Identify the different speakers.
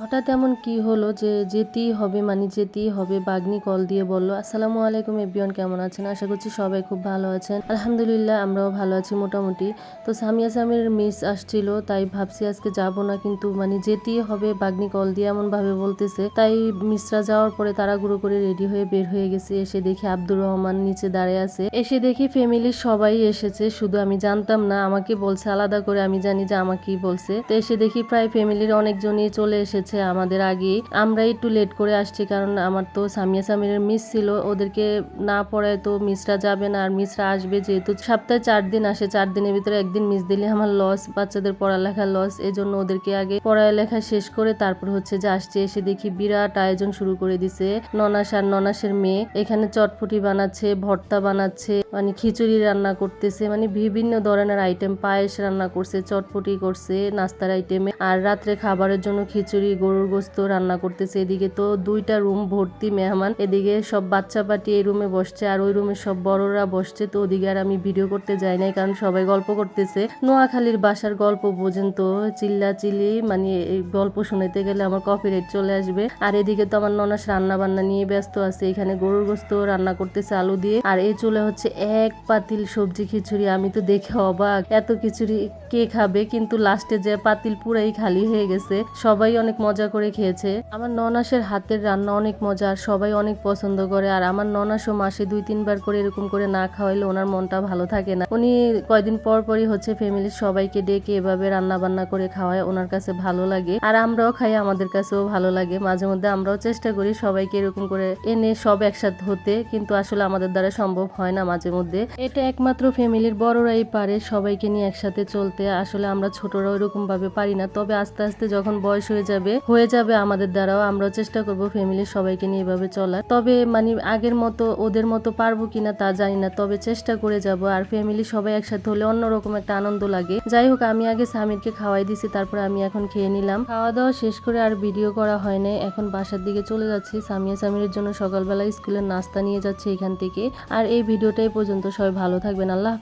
Speaker 1: হঠাৎ এমন কি হলো যে যেতেই হবে মানে যেতেই হবে, বাগ্নি কল দিয়ে বলল, আসসালামু আলাইকুম এভরিওয়ান, কেমন আছেন? আশা করছি সবাই খুব ভালো আছেন। আলহামদুলিল্লাহ, আমরাও ভালো আছি মোটামুটি। তো সামিয়া সামির মিস আসছিল, তাই ভাবছি আজকে যাব না, কিন্তু মানে যেতেই হবে, বাগ্নি কল দিয়ে এমন ভাবে বলতেছে। তাই মিসরা যাওয়ার পরে তাড়াগুড়ো করে রেডি হয়ে বের হয়ে গেছে, এসে দেখি আব্দুর রহমান নিচে দাঁড়িয়ে আছে। এসে দেখি ফ্যামিলির সবাই এসেছে, শুধু আমি জানতাম না, আমাকে বলছে আলাদা করে, আমি জানি যে আমাকেই বলছে। তো এসে দেখি প্রায় ফ্যামিলির অনেকজনই চলে এসেছে। আমাদের আগে। আমরা একটু লেট করে আসছি কারণ আমার তো সামিয়া সামিরের মিস ছিল। ওদেরকে না পড়ায় তো মিসরা যাবে না। আর মিসরা আসবে যেহেতু সপ্তাহে চার দিন আসে। চার দিনের ভিতরে একদিন মিস দিলে আমার লস বাচ্চাদের পড়ালেখা লস এজন্য ওদেরকে আগে পড়ালেখা শেষ করে তারপর হচ্ছে যে আসছে। এসে দেখি বিরাট আয়োজন শুরু করে দিছে। ননাস আর ননাসের মেয়ে এখানে চটপটি বানাচ্ছে, ভর্তা বানাচ্ছে মানে খিচুড়ি রান্না করতেছে মানে বিভিন্ন ধরনের আইটেম পায়েস রান্না করছে, চটপটি করছে, নাস্তার আইটেমে আর রাত্রে খাবারের জন্য খিচুড়ি গরুর গোস্ত রান্না করতেছে। এদিকে তো দুইটা রুম ভর্তি মেহমান। এদিকে সব বাচ্চা পাটি এই রুমে বসছে আর ওই রুমে সব বড়রা বসছে। তো ওদিকে আর আমি ভিডিও করতে যাই নাই কারণ সবাই গল্প করতেছে। নোয়াখালীর বাসার গল্প বোঝেন তো চিল্লা চিল্লি মানে এই গল্প শুনাইতে গেলে আমার কপিরাইট চলে আসবে। আর এদিকে তো আমার ননাস রান্না বান্না নিয়ে ব্যস্ত আছে। এখানে গরুর গোস্ত রান্না করতেছে আলু দিয়ে। আর এই চলে হচ্ছে এক পাতিল সবজি খিচুড়ি। আমি তো দেখে অবাক। এত খিচুড়ি কে খাবে, কিন্তু লাস্টে যে পাতিল পুরাই খালি হয়ে গেছে, সবাই অনেক মজা করে খেয়েছে। আমার ননাসের হাতের রান্না অনেক মজা, আর সবাই অনেক পছন্দ করে, আর আমার ননাসও মাসে দুই, তিনবার করে এরকম করে না খাওয়াইলে ওনার মনটা ভালো থাকে না। উনি কয়দিন পর পরই হচ্ছে ফ্যামিলির সবাইকে ডেকে এভাবে রান্না বান্না করে খাওয়ায়, ওনার কাছে ভালো লাগে। আর আমরাও খাই, আমাদের কাছেও ভালো লাগে। মাঝে মধ্যে আমরাও চেষ্টা করি সবাইকে এরকম করে এনে সব একসাথে হতে, কিন্তু আসলে আমাদের দ্বারা সম্ভব হয় না মাঝে মধ্যে। এটা একমাত্র ফ্যামিলির বড়রাই পারে, সবাইকে নিয়ে একসাথে চলতে। আসলে আমরা ছোটরা ওইরকম ভাবে পারি না। তবে আস্তে আস্তে যখন বয়স হয়ে যাবে হয়ে যাবে আমাদের দ্বারাও আমরাও চেষ্টা করব ফ্যামিলির সবাইকে নিয়ে এভাবে চলার। তবে মানে আগের মতো ওদের মতো পারব কিনা তা জানি না, তবে চেষ্টা করে যাব আর ফ্যামিলি সবাই একসাথে হলে অন্যরকম একটা আনন্দ লাগে। যাই হোক, আমি আগে সামিরকে খাওয়াই দিছি, তারপর আমি এখন খেয়ে নিলাম। খাওয়া দাওয়া শেষ করে আর ভিডিও করা হয় নাই, এখন বাসার দিকে চলে যাচ্ছি। সামিয়া সামিরের জন্য সকালবেলা স্কুলের নাস্তা নিয়ে যাচ্ছে এখান থেকে। আর এই ভিডিওটাই পর্যন্ত, সবাই ভালো থাকবেন, আল্লাহ